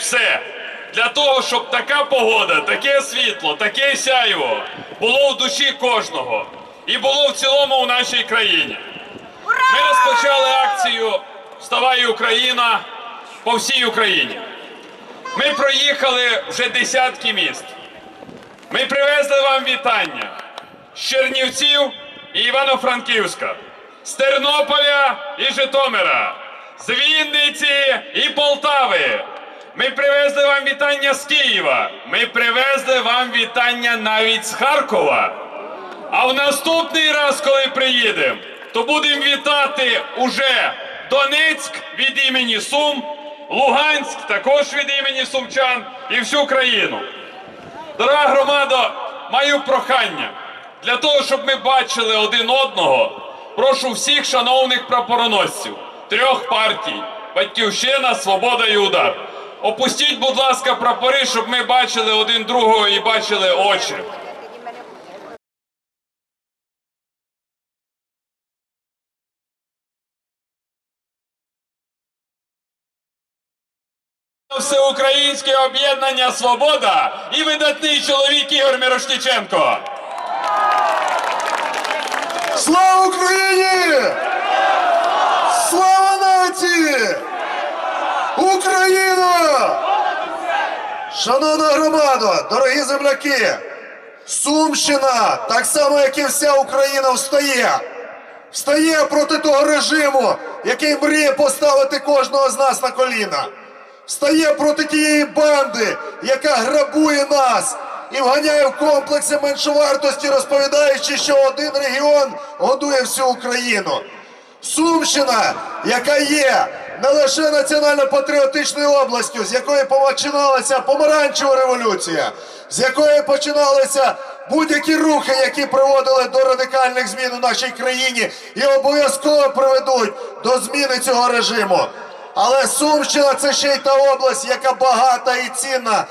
все для того, щоб така погода, таке світло, таке сяйво було в душі кожного і було в цілому у нашій країні. Ми розпочали акцію Вставай Україна по всій Україні. Ми проїхали вже десятки міст. Ми привезли вам вітання з Чернівців і Івано-Франківська, з Тернополя і Житомира, з Вінниці і Полтави. Ми привезли вам вітання з Києва. Ми привезли вам вітання навіть з Харкова. А в наступний раз, коли приїдемо, то будемо вітати уже Донецьк від імені Сум, Луганськ також від імені Сумчан і всю країну. Дорога громада, маю прохання. Для того, щоб ми бачили один одного, прошу всіх шановних прапороносців трьох партій: Батьківщина, Свобода і Удар. Опустіть, будь ласка, прапори, щоб ми бачили один другого і бачили очі. Всеукраїнське об'єднання Свобода і видатний чоловік Ігор Мірошніченко. Слава Україні! Слава нації! Україна! Шановна громада, дорогі земляки! Сумщина, так само як і вся Україна, встає. Встає проти того режиму, який мріє поставити кожного з нас на коліна. Встає проти тієї банди, яка грабує нас і вганяє в комплекси меншовартості, розповідаючи, що один регіон годує всю Україну. Сумщина, яка є не лише національно-патріотичною областю, з якої починалася помаранчева революція, з якої починалися будь-які рухи, які приводили до радикальних змін у нашій країні, і обов'язково приведуть до зміни цього режиму. Але Сумщина це ще й та область, яка багата і цінна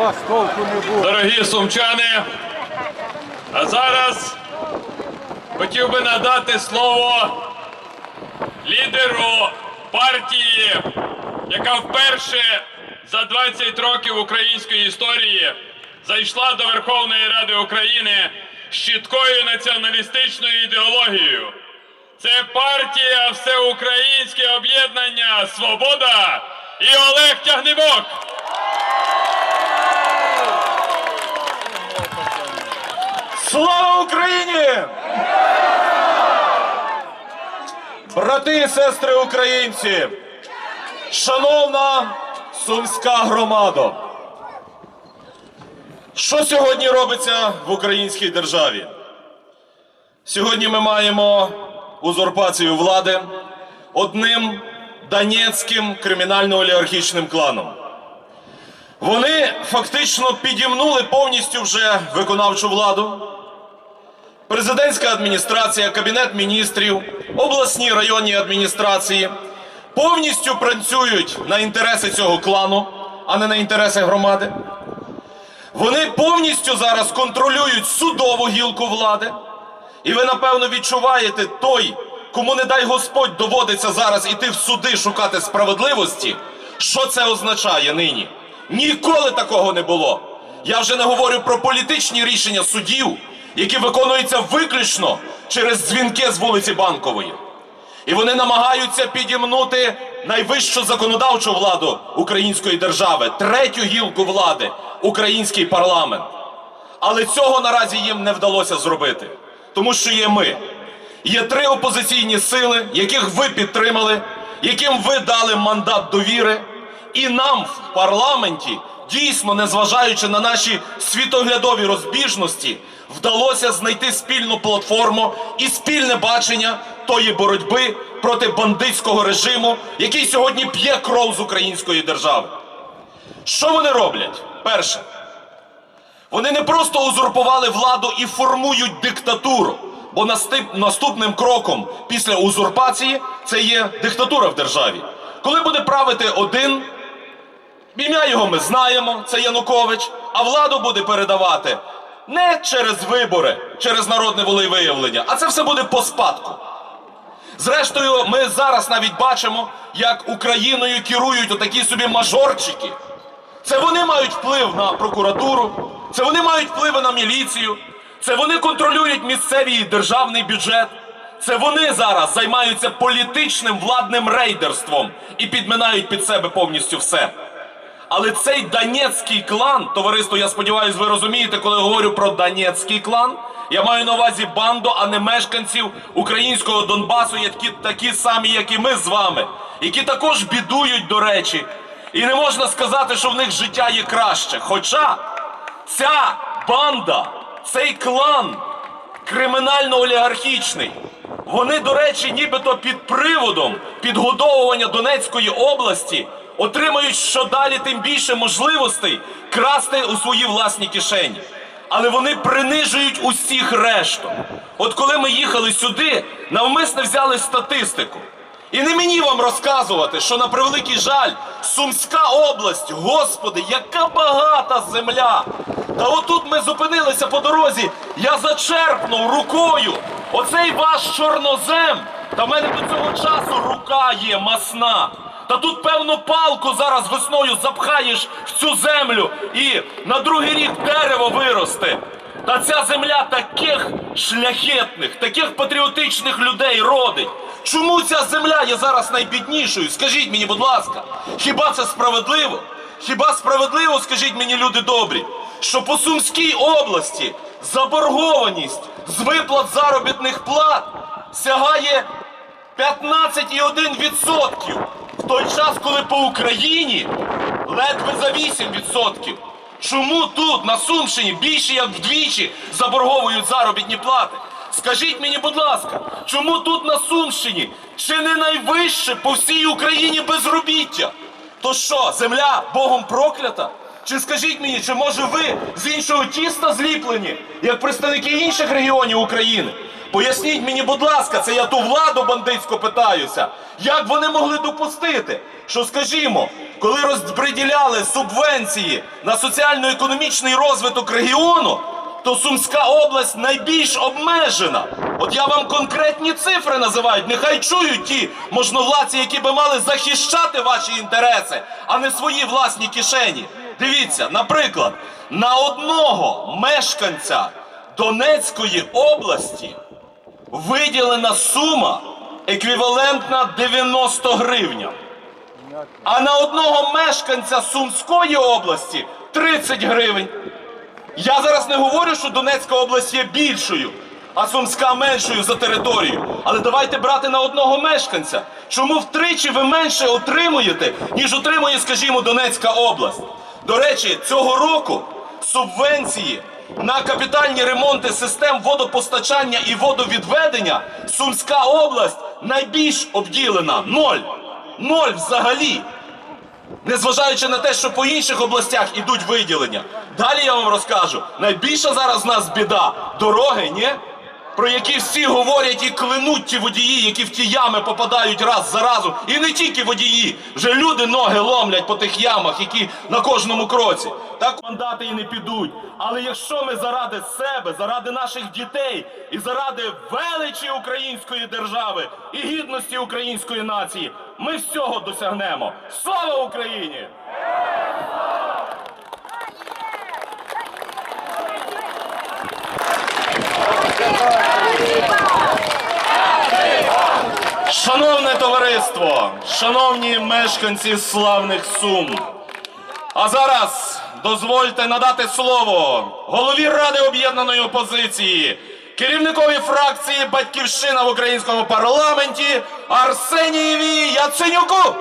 Вас толку не буде. Дорогі сумчани, а зараз хотів би надати слово лідеру партії, яка вперше за 20 років української історії зайшла до Верховної Ради України з чіткою націоналістичною ідеологією. Це партія Всеукраїнське об'єднання Свобода і Олег Тягнебок. Слава Україні! Брати і сестри українці, шановна сумська громада, що сьогодні робиться в українській державі? Сьогодні ми маємо узурпацію влади одним донецьким кримінально-олігархічним кланом. Вони фактично підімнули повністю вже виконавчу владу. Президентська адміністрація, кабінет міністрів, обласні районні адміністрації повністю працюють на інтереси цього клану, а не на інтереси громади. Вони повністю зараз контролюють судову гілку влади. І ви, напевно, відчуваєте той, кому не дай Господь доводиться зараз іти в суди шукати справедливості. Що це означає нині? Ніколи такого не було. Я вже не говорю про політичні рішення судів, які виконуються виключно через дзвінки з вулиці Банкової. І вони намагаються підімнути найвищу законодавчу владу української держави, третю гілку влади український парламент. Але цього наразі їм не вдалося зробити, тому що є ми. Є три опозиційні сили, яких ви підтримали, яким ви дали мандат довіри, і нам в парламенті, дійсно, незважаючи на наші світоглядові розбіжності, вдалося знайти спільну платформу і спільне бачення тої боротьби проти бандитського режиму, який сьогодні п'є кров з української держави. Що вони роблять? Перше, вони не просто узурпували владу і формують диктатуру. Бо наступним кроком після узурпації це є диктатура в державі. Коли буде правити один, ім'я його ми знаємо, це Янукович, а владу буде передавати не через вибори, через народне волевиявлення, а це все буде по спадку. Зрештою, ми зараз навіть бачимо, як Україною керують отакі собі мажорчики. Це вони мають вплив на прокуратуру, це вони мають впливи на міліцію, це вони контролюють місцевий і державний бюджет. Це вони зараз займаються політичним владним рейдерством і підминають під себе повністю все. Але цей Донецький клан, товариство, я сподіваюся, ви розумієте, коли говорю про Донецький клан, я маю на увазі банду, а не мешканців українського Донбасу, які такі самі, як і ми з вами, які також бідують, до речі. І не можна сказати, що в них життя є краще. Хоча ця банда, цей клан кримінально-олігархічний. Вони, до речі, нібито під приводом підгодовування Донецької області отримають щодалі тим більше можливостей красти у свої власні кишені. Але вони принижують усіх решту. От коли ми їхали сюди, навмисне взяли статистику. І не мені вам розказувати, що на превеликий жаль, Сумська область, господи, яка багата земля. Та отут ми зупинилися по дорозі, я зачерпнув рукою оцей ваш чорнозем. Та в мене до цього часу рука є масна. Та тут певну палку зараз весною запхаєш в цю землю і на другий рік дерево виросте. Та ця земля таких шляхетних, таких патріотичних людей родить. Чому ця земля є зараз найбіднішою? Скажіть мені, будь ласка, хіба це справедливо? Хіба справедливо, скажіть мені, люди добрі, що по Сумській області заборгованість з виплат заробітних плат сягає 15,1% в той час, коли по Україні ледве за 8%. Чому тут, на Сумщині, більше як вдвічі заборговують заробітні плати? Скажіть мені, будь ласка, чому тут на Сумщині чи не найвище по всій Україні безробіття? То що, земля Богом проклята? Чи скажіть мені, чи може ви з іншого тіста зліплені, як представники інших регіонів України? Поясніть мені, будь ласка, це я ту владу бандитську питаюся. Як вони могли допустити, що, скажімо, коли розподіляли субвенції на соціально-економічний розвиток регіону, то Сумська область найбільш обмежена. От я вам конкретні цифри називаю. Нехай чують ті можновладці, які би мали захищати ваші інтереси, а не свої власні кишені. Дивіться, наприклад, на одного мешканця Донецької області виділена сума еквівалентна 90 гривня. А на одного мешканця Сумської області 30 гривень. Я зараз не говорю, що Донецька область є більшою, а Сумська меншою за територію. Але давайте брати на одного мешканця. Чому втричі ви менше отримуєте, ніж отримує, скажімо, Донецька область? До речі, цього року субвенції на капітальні ремонти систем водопостачання і водовідведення Сумська область найбільш обділена. Ноль. Ноль взагалі. Незважаючи на те, що по інших областях ідуть виділення. Далі я вам розкажу. Найбільша зараз в нас біда дороги, ні? Про які всі говорять і клянуть ті водії, які в ті ями попадають раз за разом. І не тільки водії. Вже люди ноги ломлять по тих ямах, які на кожному кроці. Так мандати і не підуть. Але якщо ми заради себе, заради наших дітей і заради величі української держави і гідності української нації, ми всього досягнемо. Слава Україні! Шановне товариство, шановні мешканці славних Сум. А зараз дозвольте надати слово голові Ради об'єднаної опозиції, керівникові фракції Батьківщина в українському парламенті Арсенієві Яценюку.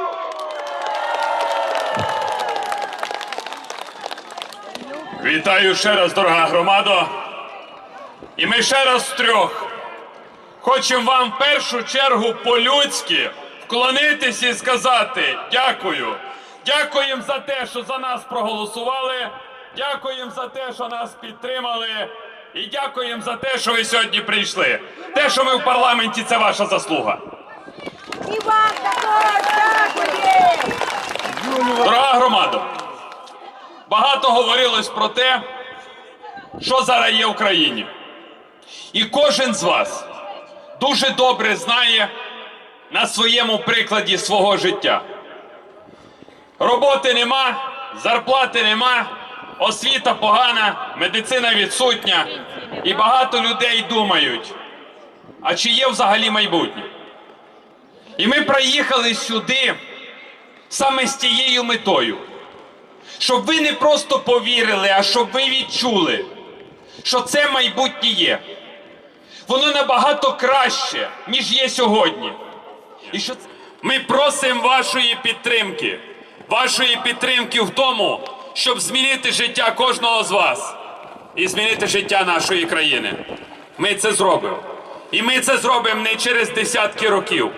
Вітаю ще раз, дорога громадо. І ми ще раз трьох хочемо вам в першу чергу по-людськи вклонитись і сказати дякую. Дякуємо за те, що за нас проголосували. Дякуємо за те, що нас підтримали. І дякуємо за те, що ви сьогодні прийшли. Те, що ми в парламенті, це ваша заслуга. І вам також дякую! Дорога громада, багато говорилось про те, що зараз є в Україні. І кожен з вас дуже добре знає на своєму прикладі свого життя. Роботи нема, зарплати нема, освіта погана, медицина відсутня. І багато людей думають, а чи є взагалі майбутнє? І ми приїхали сюди саме з тією метою, щоб ви не просто повірили, а щоб ви відчули, що це майбутнє є. Воно набагато краще, ніж є сьогодні. І що? Ми просимо вашої підтримки, вашої підтримки в тому, щоб змінити життя кожного з вас і змінити життя нашої країни. Ми це зробимо. І ми це зробимо не через десятки років.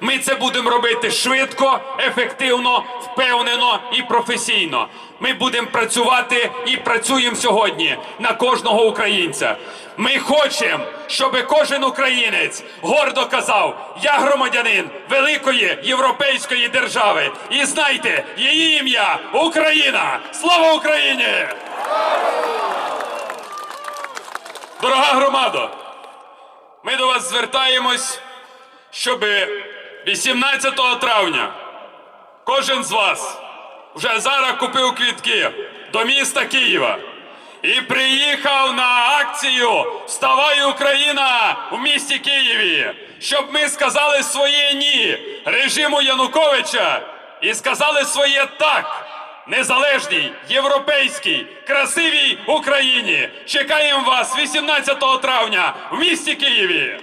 Ми це будемо робити швидко, ефективно, впевнено і професійно. Ми будемо працювати і працюємо сьогодні на кожного українця. Ми хочемо, щоб кожен українець гордо казав: я громадянин великої європейської держави. І знайте, її ім'я Україна! Слава Україні! Дорога громада! Ми до вас звертаємось, щоб 18 травня кожен з вас вже зараз купив квітки до міста Києва і приїхав на акцію Вставай Україна в місті Києві, щоб ми сказали своє ні режиму Януковича і сказали своє так незалежній, європейській, красивій Україні. Чекаємо вас 18 травня в місті Києві.